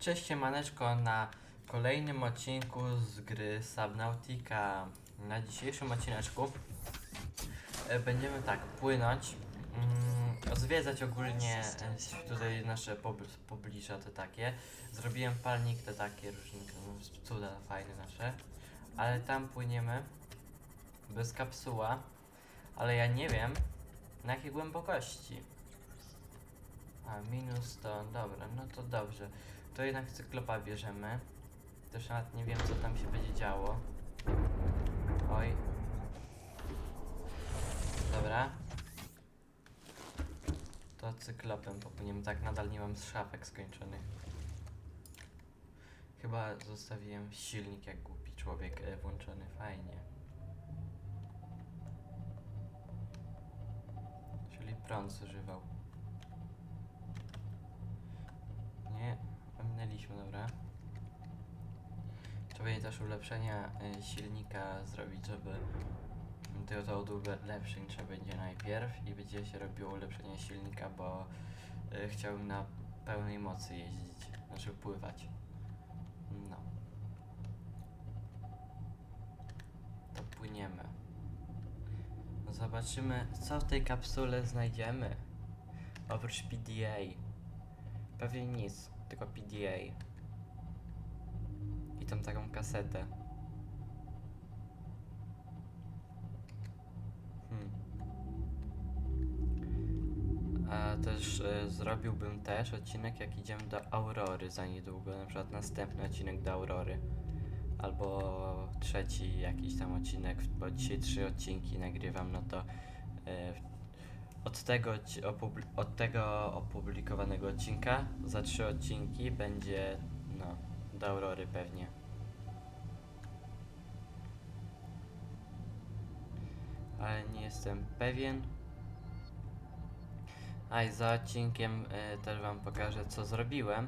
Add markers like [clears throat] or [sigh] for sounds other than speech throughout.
Cześć siemaneczko na kolejnym odcinku z gry Subnautica. Na dzisiejszym odcineczku e, będziemy tak płynąć, mm, zwiedzać ogólnie e, tutaj nasze pobl- pobliża te takie. Zrobiłem palnik te takie różne no, cuda fajne nasze, ale tam płyniemy bez kapsuła, ale ja nie wiem na jakiej głębokości. A, minus to, dobra, no to dobrze. To jednak cyklopa bierzemy. Też nawet nie wiem, co tam się będzie działo. Oj. Dobra. To cyklopem popłyniemy. Tak, nadal nie mam szafek skończonych. Chyba zostawiłem silnik jak głupi człowiek e, włączony. Fajnie. Czyli prąd zużywał. Nie, ominęliśmy, dobra. Trzeba będzie też ulepszenia y, silnika zrobić, żeby to, to był lepszy niż będzie najpierw i będzie się robiło ulepszenie silnika, bo y, chciałbym na pełnej mocy jeździć, znaczy pływać. No. To płyniemy. No zobaczymy, co w tej kapsule znajdziemy. Oprócz PDA. Pewnie nic, tylko PDA. I tam taką kasetę. Hmm. A też e, zrobiłbym też odcinek jak idziemy do Aurory za niedługo, na przykład następny odcinek do Aurory. Albo trzeci jakiś tam odcinek, bo dzisiaj trzy odcinki nagrywam, no to e, od tego, od tego opublikowanego odcinka za trzy odcinki będzie, no, do Aurory pewnie. Ale nie jestem pewien. A i za odcinkiem e, też wam pokażę co zrobiłem.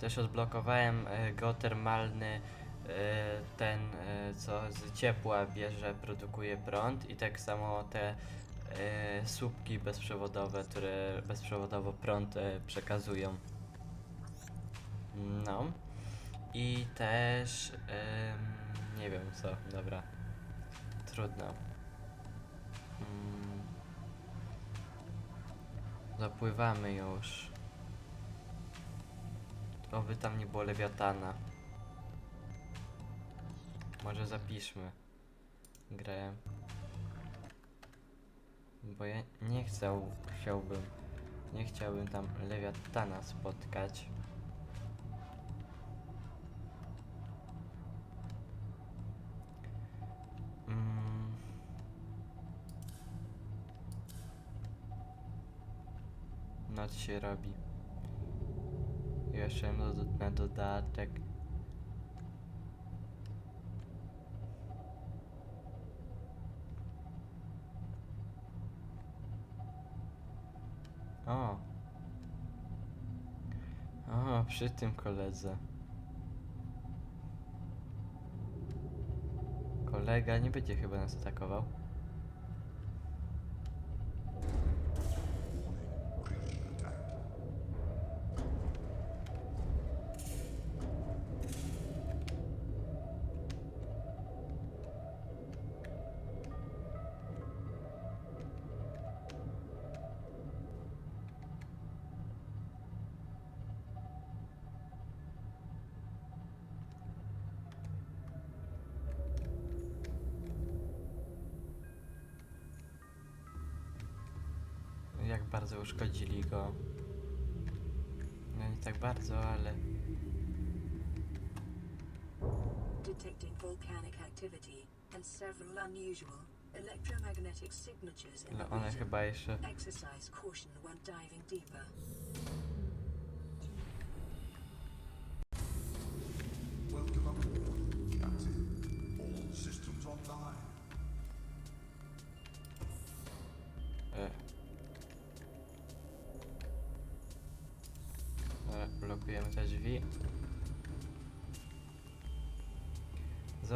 Też odblokowałem e, geotermalny e, ten co z ciepła bierze, produkuje prąd i tak samo te e, słupki bezprzewodowe, które bezprzewodowo prąd e, przekazują. No. I też nie wiem co, dobra. Trudno. Mm. Zapływamy już. Oby tam nie było lewiatana. Może zapiszmy grę. Bo ja nie chcę, chciałbym, nie chciałbym tam lewiatana spotkać. Mm. Noc się robi. Jeszcze na, na dodatek. Przy tym koledze. Kolega nie będzie chyba nas atakował. Uszkodzili go. No nie tak bardzo, ale detecting volcanic activity and several unusual electromagnetic signatures in ale the one region. chyba jeszcze. Exercise caution when diving deeper.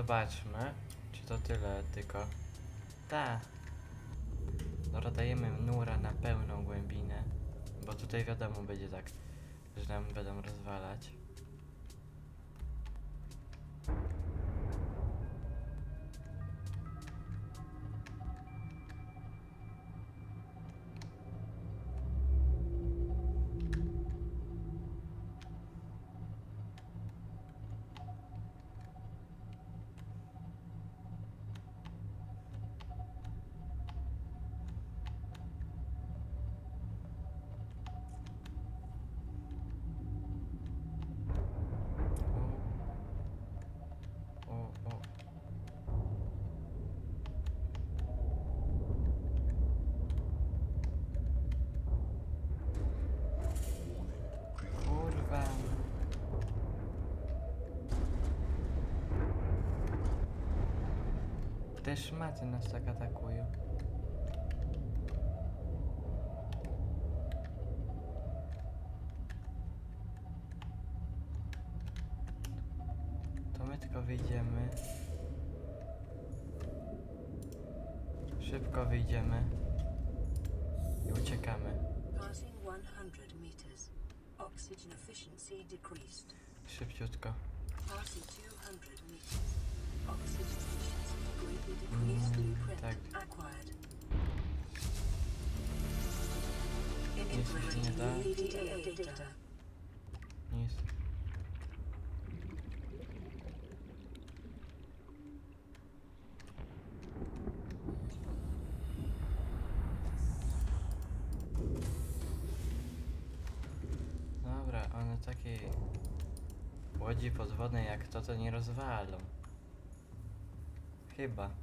Zobaczmy, czy to tyle tylko. Ta. Dobra, dajemy nura na pełną głębinę, bo tutaj wiadomo będzie tak że nam będą rozwalać. Te szmaty nas tak atakują. To my tylko wyjdziemy. Szybko wyjdziemy. I uciekamy. Passing 100 meters. Oxygen efficiency decreased. Szybciutko. Nie da. Nic. Dobra, one takiej łodzi podwodnej jak to, to nie rozwalą. Chyba.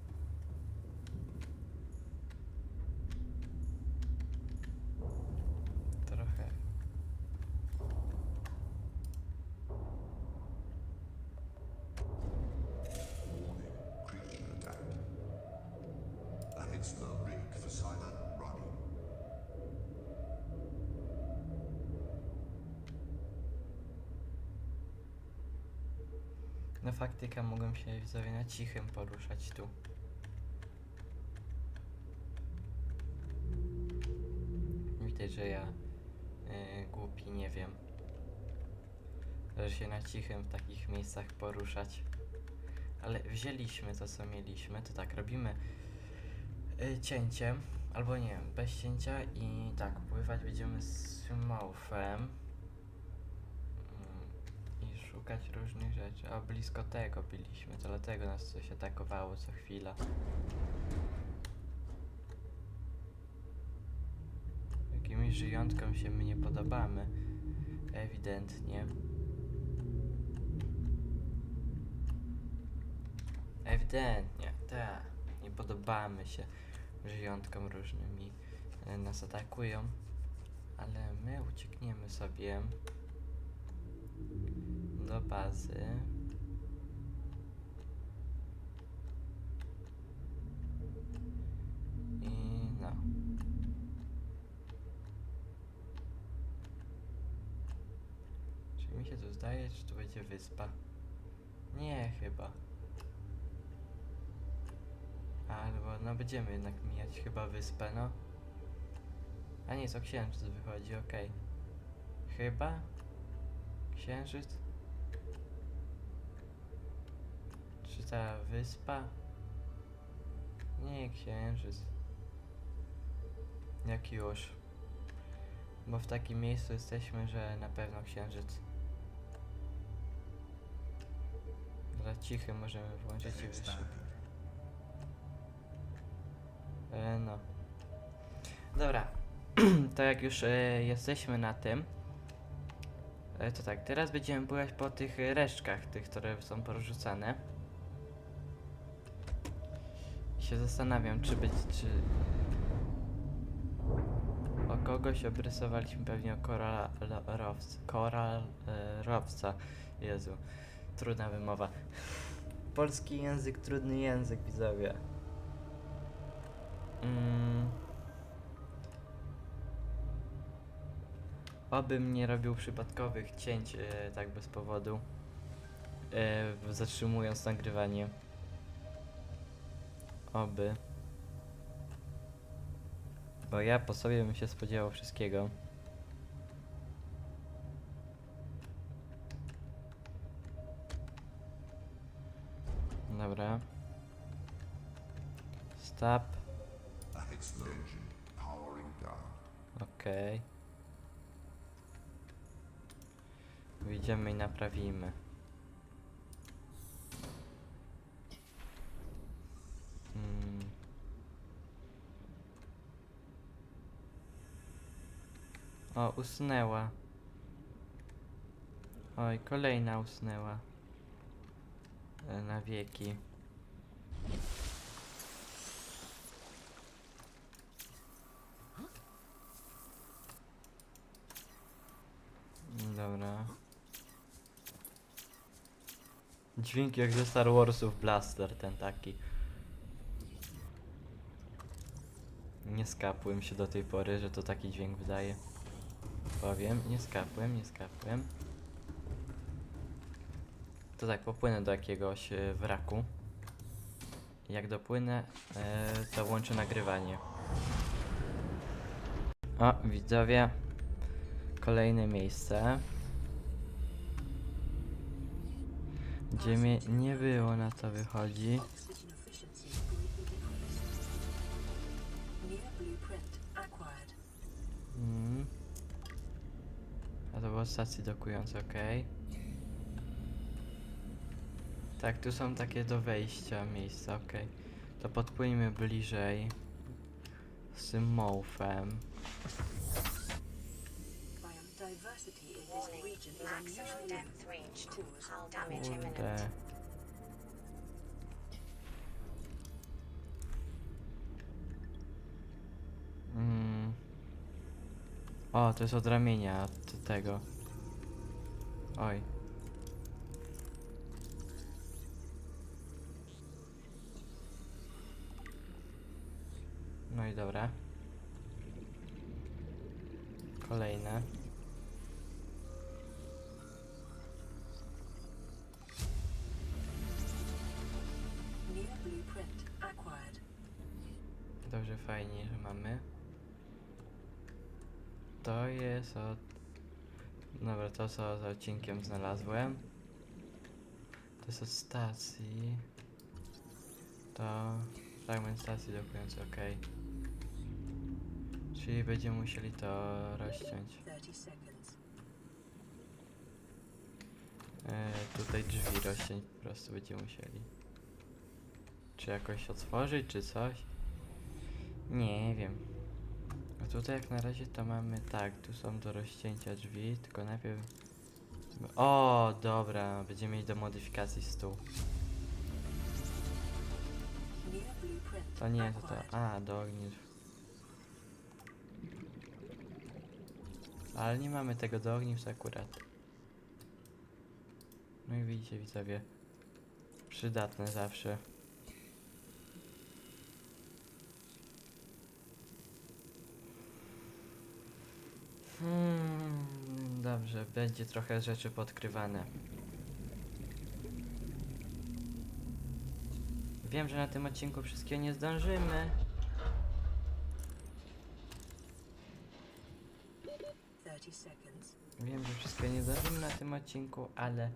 No faktyka mogłem się widzowie na cichym poruszać tu. Widać, że ja yy, głupi nie wiem. Że się na cichym w takich miejscach poruszać. Ale wzięliśmy to co mieliśmy, to tak robimy yy, cięciem, albo nie, bez cięcia i tak, pływać będziemy z Moufem. Szukać różnych rzeczy. A blisko tego byliśmy, to dlatego nas coś atakowało co chwila. Jakimiś żyjątkom się my nie podobamy. Ewidentnie. Ewidentnie, tak. Nie podobamy się żyjątkom różnymi. e, Nas atakują. Ale my uciekniemy sobie do bazy. I no. Czy mi się zdaje, czy tu będzie wyspa? Nie, chyba. Albo, no będziemy jednak mijać chyba wyspę, no. A nie, co księżyc wychodzi, okej. Chyba? Księżyc? Czy ta wyspa? Nie, księżyc. Jak już. Bo w takim miejscu jesteśmy, że na pewno księżyc. Dla cichy możemy włączyć i. E, no. Dobra. [clears throat] to jak już e, jesteśmy na tym, to tak, teraz będziemy pływać po tych e, resztkach, tych, które są porzucane. I się zastanawiam, czy być, czy... O kogoś obrysowaliśmy pewnie o koralowca. Koralowca. Jezu, trudna wymowa. Polski język, trudny język, widzowie. Mm. Obym nie robił przypadkowych cięć e, tak bez powodu, e, zatrzymując nagrywanie. Oby. Bo ja po sobie bym się spodziewał wszystkiego. Dobra. Stop. Okej. Okay. Wyjdziemy i naprawimy. Mm. O, usnęła. Oj, kolejna usnęła. E, Na wieki. Dobra. Dźwięk jak ze Star Warsów Blaster, ten taki. Nie skapłem się do tej pory, że to taki dźwięk wydaje. Powiem, nie skapłem, nie skapłem. To tak, popłynę do jakiegoś e, wraku. Jak dopłynę, e, to włączę nagrywanie. O, widzowie. Kolejne miejsce. Gdzie mnie nie było na to wychodzi. Oxygen efficiency greatly decreased. Near blueprint acquired. Mm. A to było stacji dokujące, okej. Tak, tu są takie do wejścia miejsca, okej. To podpłyńmy bliżej. Z tym mołfem. Kurde. Mm. O, to jest od ramienia od tego. Oj. No i dobra. Kolejne. Fajnie, że mamy. To jest od... Dobra, to co za odcinkiem znalazłem. To jest od stacji. To fragment stacji dokujący, ok. Czyli będziemy musieli to rozciąć. 30 seconds. E, tutaj drzwi rozciąć po prostu będziemy musieli. Czy jakoś otworzyć, czy coś? Nie wiem. A tutaj jak na razie to mamy tak, tu są do rozcięcia drzwi, tylko najpierw... O, dobra, będziemy mieć do modyfikacji stół. To nie, to to... A, do ogniw. Ale nie mamy tego do ogniw akurat. No i widzicie widzowie. Przydatne zawsze. Hmm, dobrze, będzie trochę rzeczy podkrywane. Wiem, że na tym odcinku wszystkiego nie zdążymy. 30 seconds. Wiem, że wszystkiego nie zdążymy na tym odcinku, ale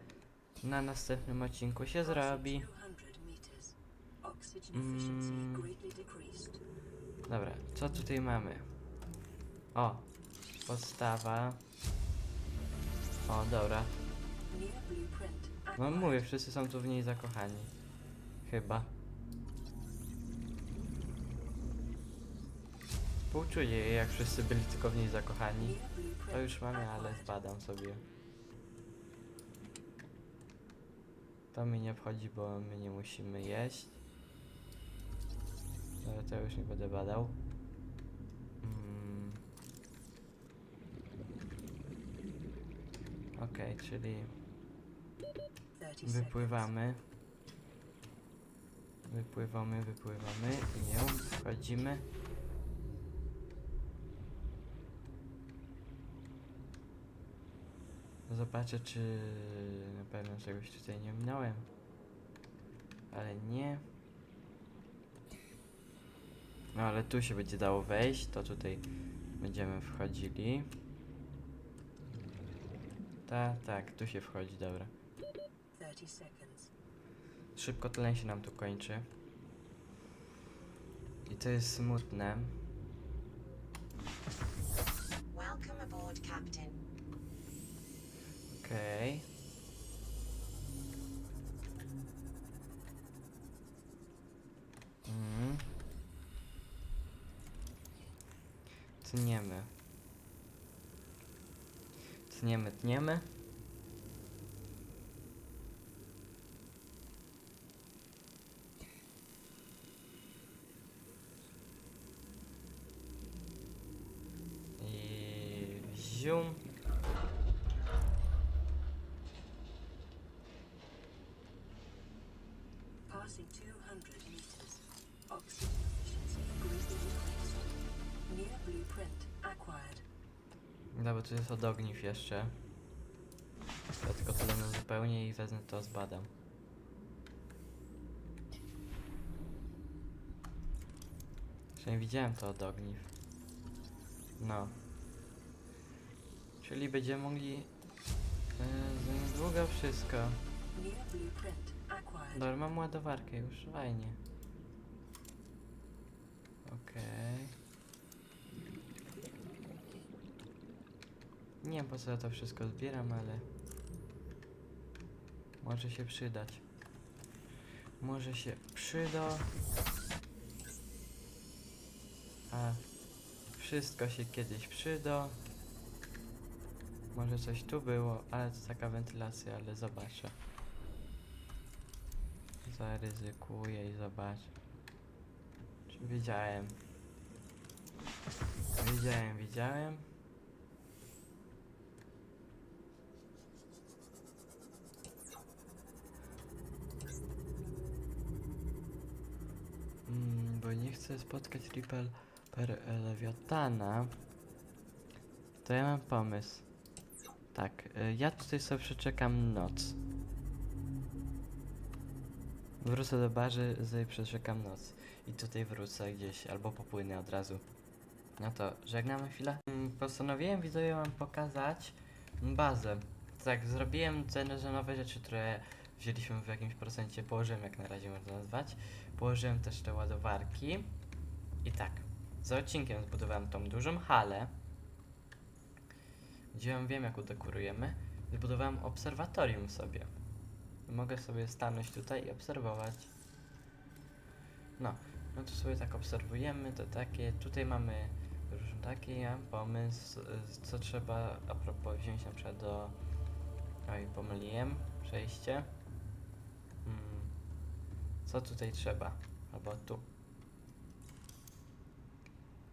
na następnym odcinku się zrobi. 200 meters. Oxygen efficiency Mm. Dobra, co tutaj mamy? O, podstawa. O, dobra. No mówię, wszyscy są tu w niej zakochani. Chyba. Współczuję jej, jak wszyscy byli tylko w niej zakochani. To już mamy, ale zbadam sobie. To mnie nie obchodzi, bo my nie musimy jeść. Ale to już nie będę badał. Mm. Okej, czyli 30 seconds. wypływamy. Wypływamy, wypływamy. Nie, wchodzimy. Zobaczę, czy na pewno czegoś tutaj nie minąłem. Ale nie. No ale tu się będzie dało wejść, to tutaj będziemy wchodzili. Tak, tak, tu się wchodzi, dobra. 30 seconds. Szybko tlen się nam tu kończy. I to jest smutne. Welcome aboard, Captain. Okej. Mm. Tniemy. Tniemy, tniemy. I zium. Passing 200 meters. Oxygen efficiency greatly increased. New blueprint acquired. Bo tu jest od ogniw jeszcze. Ja tylko tyle na zupełnie i wezmę to zbadam. Jeszcze nie widziałem to od ogniw. No. Czyli będziemy mogli yy, za niedługo wszystko. Dobra, mam ładowarkę już, fajnie. Okej. Nie wiem po co ja to wszystko zbieram, ale... Może się przydać. Może się przyda. A wszystko się kiedyś przyda. Może coś tu było, ale to taka wentylacja, ale zobaczę. Zaryzykuję i zobaczę. Czy widziałem? Widziałem, Mm, bo nie chcę spotkać Ripple per Lewiatana. To ja mam pomysł. Tak, y, ja tutaj sobie przeczekam noc. Wrócę do barzy, sobie przeczekam noc. I tutaj wrócę gdzieś, albo popłynę od razu. No to żegnamy chwilę. Mm, Postanowiłem widzowie wam pokazać bazę. Tak, zrobiłem te te nowe rzeczy, które wzięliśmy w jakimś procencie, położyłem jak na razie można nazwać. Położyłem też te ładowarki. I tak, za odcinkiem zbudowałem tą dużą halę. Gdzie ją wiem jak udekorujemy. Zbudowałem obserwatorium sobie. Mogę sobie stanąć tutaj i obserwować. No, no to sobie tak obserwujemy, to takie, tutaj mamy różne takie, ja pomysł, co trzeba a propos wziąć na przykład do, oj pomyliłem, przejście. Co tutaj trzeba? Albo tu.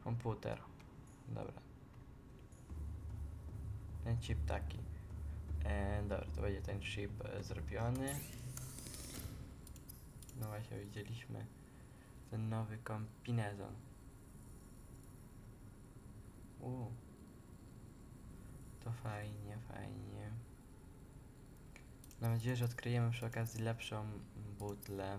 Komputer. Dobra. Ten chip taki. E, dobra, to będzie ten chip e, zrobiony. No właśnie widzieliśmy ten nowy kombinezon. U. To fajnie, fajnie. Mam nadzieję, że odkryjemy przy okazji lepszą butlę.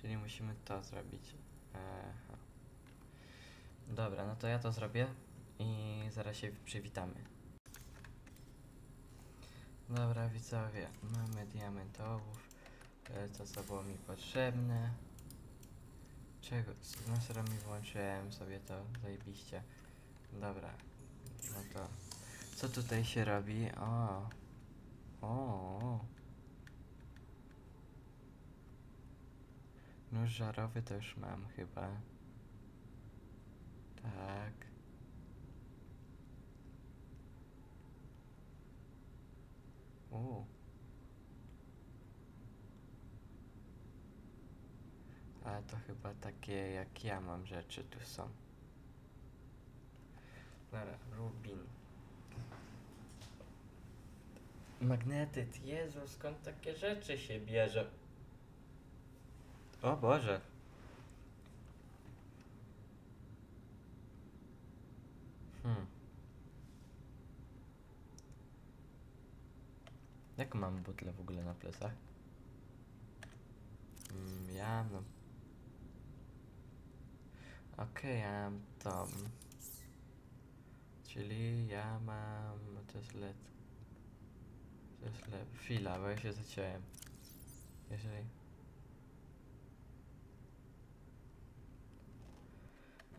Czyli musimy to zrobić. Aha. Dobra, no to ja to zrobię i zaraz się przywitamy. Dobra, widzowie, mamy diamentowów. E, To co było mi potrzebne. Czego? Znaczy mi włączyłem sobie to zajebiście. Dobra, no to co tutaj się robi? O, o. Nóż żarowy to już mam chyba. Tak. U. Ale to chyba takie jak ja mam rzeczy tu są. Dobra, Rubin. Magnetyt, Jezu, skąd takie rzeczy się bierze? O Boże. Hmm. Jak mam butlę w ogóle na plecach? Mm, ja no. Okej, ja mam tą. Czyli ja mam. To jest let. To jest le... Chwila, bo ja się zaciąłem. Jeżeli...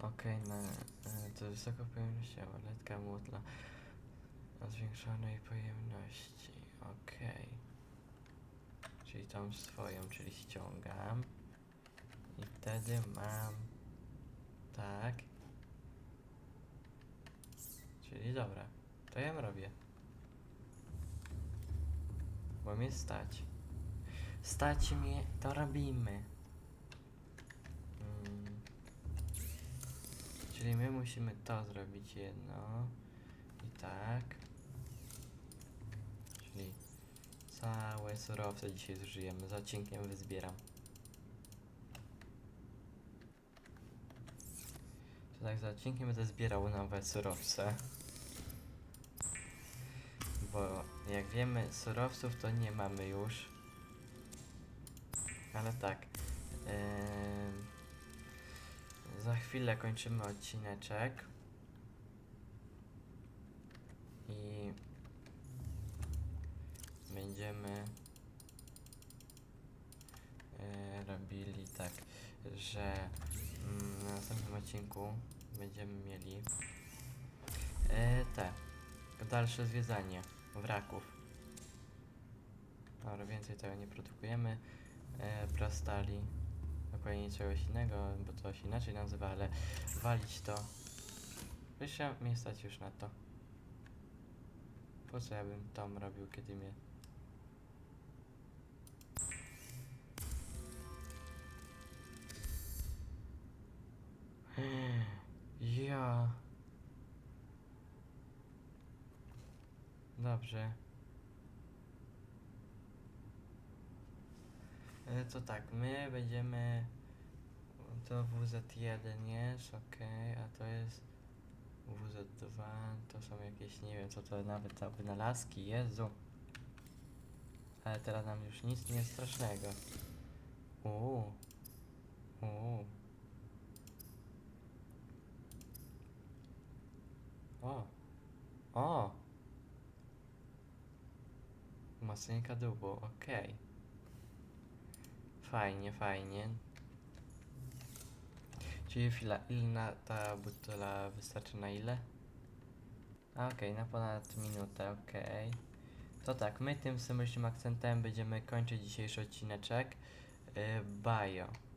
Okej, na e, to wysokopojemnościowa letka młotla o zwiększonej pojemności. Okej. Czyli tą swoją, czyli ściągam. I wtedy mam... Tak. Czyli dobra. To ja robię. Bo mnie stać. Stać mnie, to robimy. Czyli my musimy to zrobić jedno. I tak. Czyli całe surowce dzisiaj zużyjemy. Za odcinkiem wyzbieram. To tak za odcinkiem będę zbierał nowe surowce. Bo jak wiemy, surowców to nie mamy już. Ale tak. em, za chwilę kończymy odcineczek. I będziemy e, robili tak, że mm, na następnym odcinku będziemy mieli e, te dalsze zwiedzanie wraków. Dobra, więcej tego nie produkujemy. E, prastali. Dokładnie czegoś innego, bo to się inaczej nazywa, ale walić to. Wyśle mnie stać już na to. Po co ja bym tam robił, kiedy mnie... Ja. Dobrze. To tak, my będziemy. To WZ1 jest, ok, a to jest WZ2, to są jakieś, nie wiem co to nawet za wynalazki, Jezu. Ale teraz nam już nic nie jest strasznego. Uuu. Uuu. O. O. Mocniej dubu, okej. Fajnie, fajnie. Czyli chwila, ile na ta butola wystarczy na ile? Okej, na ponad minutę, okej. To tak, my tym symbolicznym akcentem będziemy kończyć dzisiejszy odcineczek. Yy, bio.